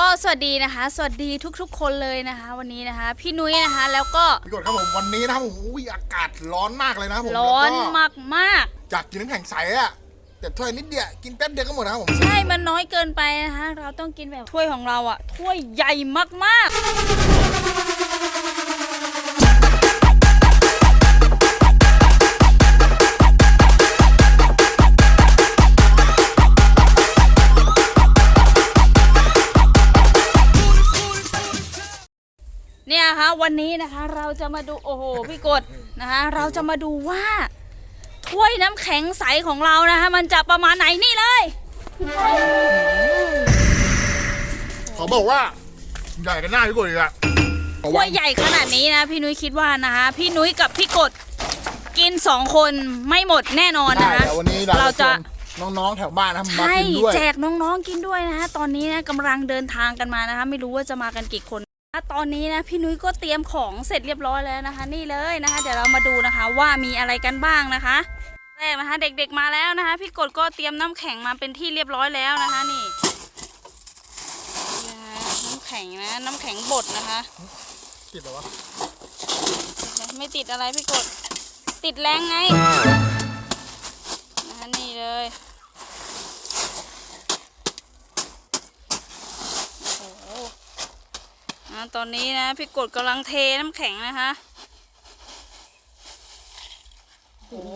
ก็สวัสดีนะคะ สวัสดีทุกๆ คนเลยนะคะ วันนี้นะคะ พี่นุ้ยนะคะ แล้วก็พี่กดครับผมวันนี้นะครับผมอุ้ยอากาศร้อนมากเลยนะครับผมร้อนแล้วก็มากมากอยากกินน้ำแข็งใสอะแต่ถ้วยนิดเดียวกินแป๊บเดียวก็หมดนะครับผมๆใช่มันน้อยเกินไปนะคะ เราต้องกินแบบถ้วยของเราอะถ้วยใหญ่มากๆ นี่ยคะ วันนี้นะคะเราจะมาดูโอ้โหพี่กดนะคะ เราจะมาดูว่าถ้วยน้ำแข็งใสของเรานะคะ มันจะประมาณไหนนี่เลยขอบอกว่า ใหญ่กันหน้าพี่กดอีกอะถ้วยใหญ่ขนาดนี้นะพี่นุ้ยคิดว่านะคะพี่นุ้ยกับพี่กดกินสองคนไม่หมดแน่นอนได้นะคะเดี๋ยววันนี้เราเราจะจะชวนน้องๆแถวบ้านนะครับมาใช่กินด้วยแจกน้องๆกินด้วยนะคะตอนนี้นะกำลังเดินทางกันมานะคะ ไม่รู้ว่าจะมากันกี่คนนะคะ ตอนนี้นะพี่นุ้ยก็เตรียมของเสร็จเรียบร้อยแล้วนะคะ นี่เลยนะคะ เดี๋ยวเรามาดูนะคะ ว่ามีอะไรกันบ้างนะคะ แรกนะคะ เด็กๆมาแล้วนะคะ พี่กดก็เตรียมน้ำแข็งมาเป็นที่เรียบร้อยแล้วนะคะนี่นี่นะคะน้ำแข็งนะ น้ำแข็งบดนะคะติดเหรอวะไม่ติดอะไรพี่กด ติดแรงไงนะคะนี่เลยโอ้โหอ่า ตอนนี้นะ พี่กดกำลังเทน้ำแข็งนะคะโอ้โห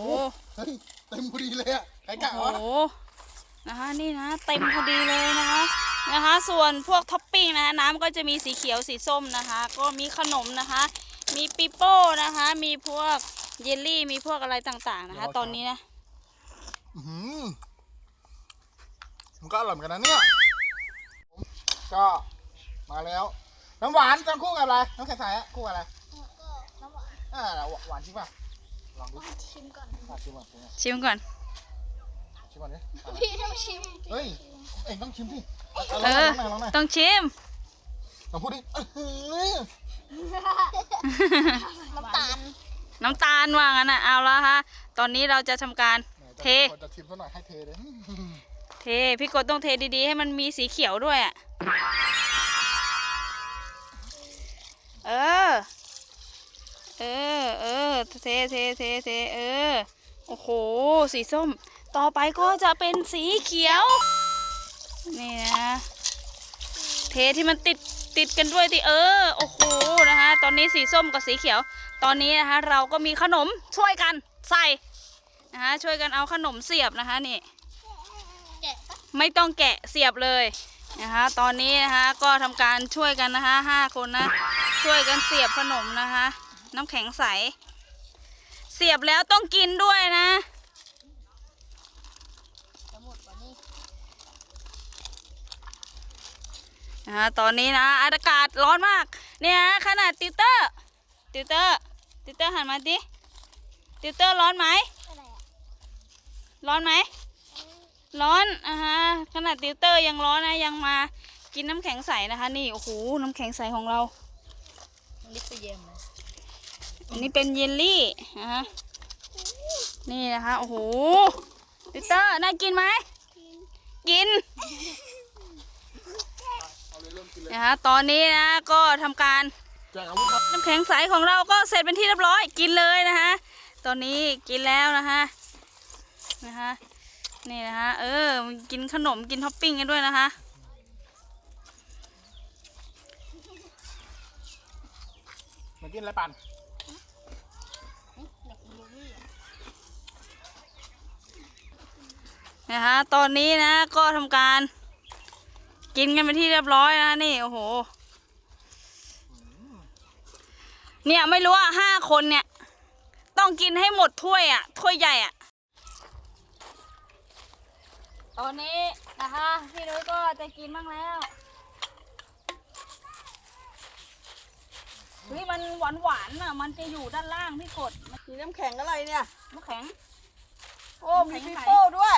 เฮ้ยเต็มพอดีเลยอะใครกะโอ้วะโหนะคะนี่นะเต็มพอดีเลยนะคะนะคะ ส่วนพวกท็อปปิ้งนะคะน้ำก็จะมีสีเขียวสีส้มนะคะ ก็มีขนมนะคะ มีปิโป้นะคะ มีพวกเยลลี่มีพวกอะไรต่างๆนะคะ ตอนนี้นะ อื้อหือมันก็อร่อยเหมือนกันนะเนี่ยผมก็มาแล้ว น้ำหวานจะคู่กับอะไร น้ำแข็งใสอะคู่กับอะไรก็น้ำหวานอ่าหวานจริงป่ะลองดูชิมก่อนอะชิมก่อนชิมก่อนชิมก่อน ชิมก่อนดิพี่ต้องชิมเฮ้ย เอ็งต้องชิมดิเออลองหน่อยลองหน่อยต้องชิม ลองพูดดิอื้อหือน้ำตาลน้ำตาลว่างั้นนะเอาละคะตอนนี้เราจะทำการ เทคนจะชิมซะหน่อยให้เทเลยเท พี่กดต้องเทดีๆ ให้มันมีสีเขียวด้วยอะ เออ เออ เออ เท เท เท เท เออ โอ้โห สีส้ม ต่อไปก็จะเป็นสีเขียว นี่นะ เทที่มันติดติดกันด้วยที่เออ โอ้โห นะคะ ตอนนี้สีส้มกับสีเขียว ตอนนี้นะคะเราก็มีขนมช่วยกันใส่นะคะช่วยกันเอาขนมเสียบนะคะนี่ ไม่ต้องแกะเสียบเลย นะคะ ตอนนี้นะคะก็ทำการช่วยกันนะคะห้าคนนะ ช่วยกันเสียบขนมนะคะ น้ำแข็งใส เสียบแล้วต้องกินด้วยนะนะคะตอนนี้นะอากาศร้อนมาก เนี่ยขนาดติวเตอร์ ติวเตอร์ ติวเตอร์หันมาดิ ติวเตอร์ร้อนไหม ร้อนไหม ร้อนอะฮะขนาดติวเตอร์ยังร้อนนะยังมากินน้ำแข็งใสนะคะ นี่โอ้โหน้ำแข็งใสของเราลิปเยมเลยอันนี้เป็นเยลลี่นะฮะนี่นะคะโอ้โหติวเตอร์น่ากินไหมกินเอาเลยเริ่มกินเลยนะคะตอนนี้นะก็ทำการแจกอาวุธครับน้ำแข็งใสของเราก็เสร็จเป็นที่เรียบร้อยกินเลยนะคะตอนนี้กินแล้วนะคะนะคะ นี่นะคะเออกินขนมกินท็อปปิ้งกันด้วยนะคะมากินอะไรปั่นเด็กบูบี้อะนะคะตอนนี้นะก็ทำการ กินกันเป็นที่เรียบร้อยนะนี่โอ้โห เนี่ยไม่รู้อะห้าคนเนี่ย ต้องกินให้หมดถ้วยอะถ้วยใหญ่อะ ตอนนี้นะคะพี่นุ้ยก็จะกินบ้างแล้วเฮ้ยมันหวานหวานๆอะ มันจะอยู่ด้านล่างพี่กดมีน้ำแข็งอะไรเนี่ย น้ำแข็ง โอ้ มีน้ำแข็ปิงใส โป้ด้วย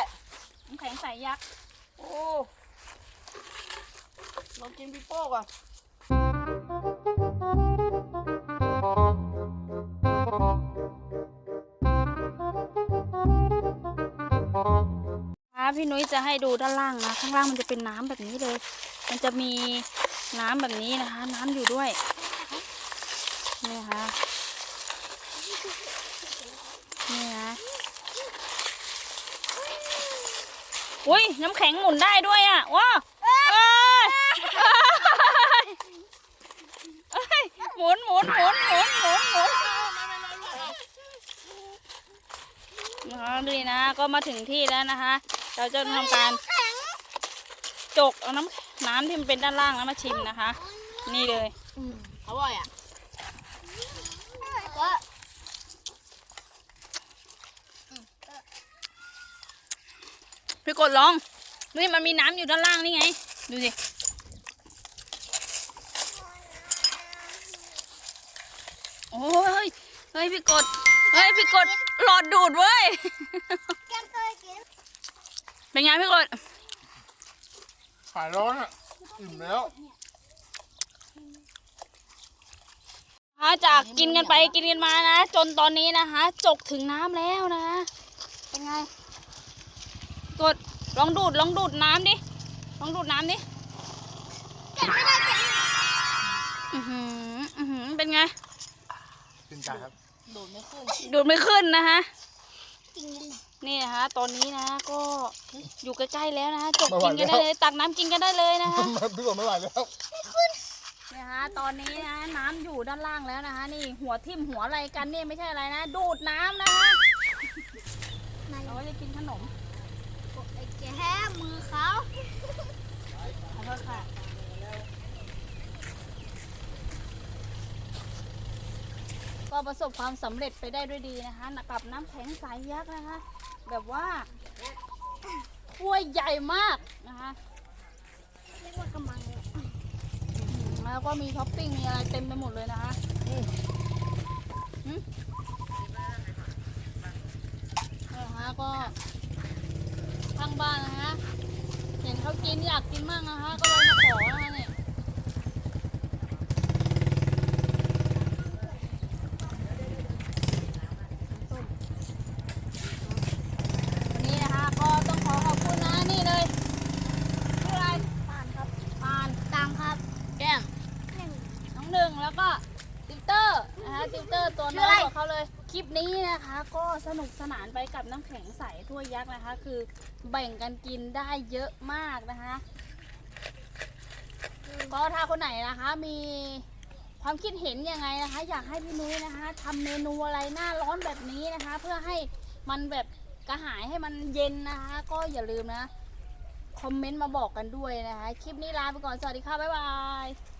น้ำแข็งใสยักษ์ โอ้ลองกินปิโป้ก่อน พี่นุ้ยจะให้ดูด้านล่างนะ ข้างล่างมันจะเป็นน้ำแบบนี้เลย มันจะมีน้ำแบบนี้นะคะ น้ำอยู่ด้วยนี่นะคะนี่นะอุ้ยน้ำแข็งหมุนได้ด้วยอะว้าหมุนหมุนหมุนหมุนหมุนหมุนนะดูนะก็มาถึงที่แล้วนะคะ เราจะทำการจกเอาน้ำน้ำที่มันเป็นด้านล่างแล้วมาชิมนะคะ นี่เลยอร่อยอะก็พี่กดลองนี่มันมีน้ำอยู่ด้านล่างนี่ไง ดูสิโอ้ยเฮ้ยพี่กดเฮ้ยพี่กดหลอดดูดเว้ยแกง เคยกินเป็นไงพี่กดหายร้อนอะอิ่มแล้วฮะจากกินกันไปกินกันมานะ จนตอนนี้นะคะจกถึงน้ำแล้วนะ เป็นไง กดลองดูดลองดูดน้ำดิ ลองดูดน้ำดิอือหืออือหือเป็นไงกินใจครับ ดูดไม่ขึ้น ดูดไม่ขึ้นนะคะจริง นี่นะคะตอนนี้นะก็อยู่ใกล้ๆแล้วนะคะจกไม่ไหวกินกันได้แล้วเลยตักน้ำกินกันได้เลยนะคะพี่กดไม่ไหวแล้วนะคะตอนนี้นะน้ำอยู่ด้านล่างแล้วนะคะ นี่หัวทิ่มหัวอะไรกันนี่ไม่ใช่อะไรนะ ดูดน้ำนะคะนายเราจะกินขนมไอ้แกมือเขาขอโทษค่ะก็ประสบความสำเร็จไปได้ด้วยดีนะคะกับน้ำแข็งใสยักษ์นะคะ แบบว่าถ้วยใหญ่มากนะคะเรียกว่ากำมังเลยแล้วก็มีท็อปปิ้งมีอะไรเต็มไปหมดเลยนะคะอืมนะคะก็ทางบ้านนะคะ เห็นเขากินอยากกินมากนะคะ ก็เลยมาขอนะคะเนี่ยวันนี้นะคะก็ต้องขอขอบคุณนะนี่เลยชื่ออะไร ปานครับ ปาน ตังครับ แก้ม หนึ่ง น้อง หนึ่งแล้วก็ติวเตอร์นะคะติวเตอร์ตัวน้อออะไรยกว่าเขาเลย คลิปนี้นะคะ ก็สนุกสนานไปกับน้ำแข็งใสถ้วยยักษ์นะคะ คือแบ่งกันกินได้เยอะมากนะคะก็ถ้าคนไหนนะคะมีความคิดเห็นยังไงนะคะ อยากให้พี่นุ้ยนะคะทำเมนูอะไรหน้าร้อนแบบนี้นะคะ เพื่อให้มันแบบกระหายให้มันเย็นนะคะ ก็อย่าลืมนะ คอมเมนต์มาบอกกันด้วยนะคะ คลิปนี้ลาไปก่อน สวัสดีค่ะ บ๊ายบาย